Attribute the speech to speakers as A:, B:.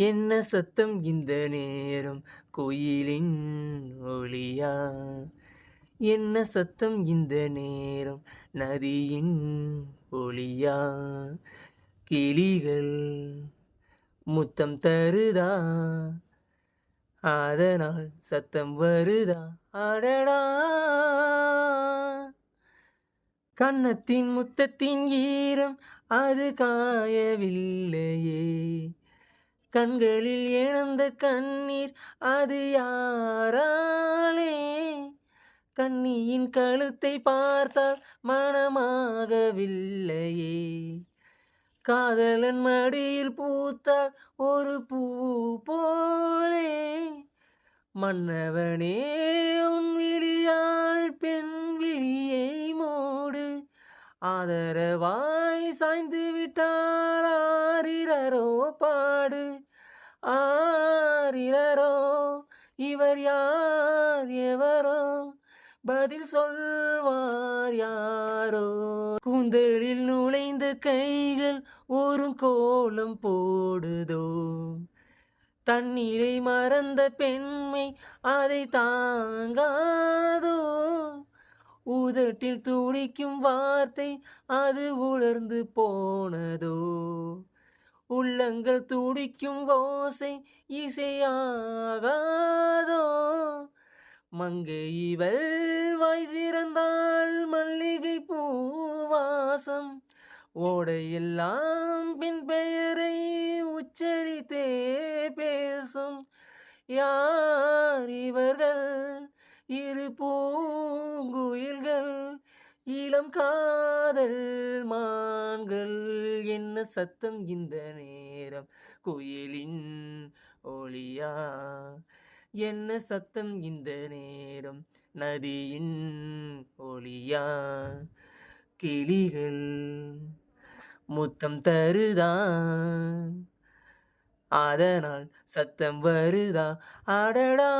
A: என்ன சத்தம் இந்த நேரம்? கோயிலின் ஒளியா? என்ன சத்தம் இந்த நேரம்? நதியின் ஒளியா? கிளிகள் முத்தம் தருதா? அதனால் சத்தம் வருதா? அடடா! கன்னத்தின் முத்தத்தின் ஈரம் அது காயவில்லையே. கண்களில் இழந்த கண்ணீர் அது யாராலே? கண்ணியின் கழுத்தை பார்த்தால் மனமாகவில்லையே. காதலன் மடியில் பூத்தால் ஒரு பூ போலே. மன்னவனே உன் விழியாள் பெண் விழியை மூடு. ஆதரவா சாய்ந்து விட்டார் ஆரிரரோ பாடு. ஆரிரரோ இவர் யார் எவரோ? பதில் சொல்வார் யாரோ? கூந்தலில் நுழைந்த கைகள் ஒரு கோலம் போடுதோ? தண்ணீரை மறந்த பெண்மை அதை தாங்காதோ? உதட்டில் துடிக்கும் வார்த்தை அது உலர்ந்து போனதோ? உள்ளங்கள் துடிக்கும் ஓசை இசையாகாதோ? மங்கை இவள் மல்லிகை பூவாசம். ஓடையெல்லாம் பின் பெயரை உச்சரித்தே பேசும். யார் இவர்கள்? இரு பூங்குயில்கள் இளம் காதல் மான்கள் என்ன சத்தம் இந்த நேரம்? குயிலின் ஒளியா? என்ன சத்தம் இந்த நேரம்? நதியின் ஒளியா? கிளிகள் முத்தம் தருதா? அதனால் சத்தம் வருதா? அடடா!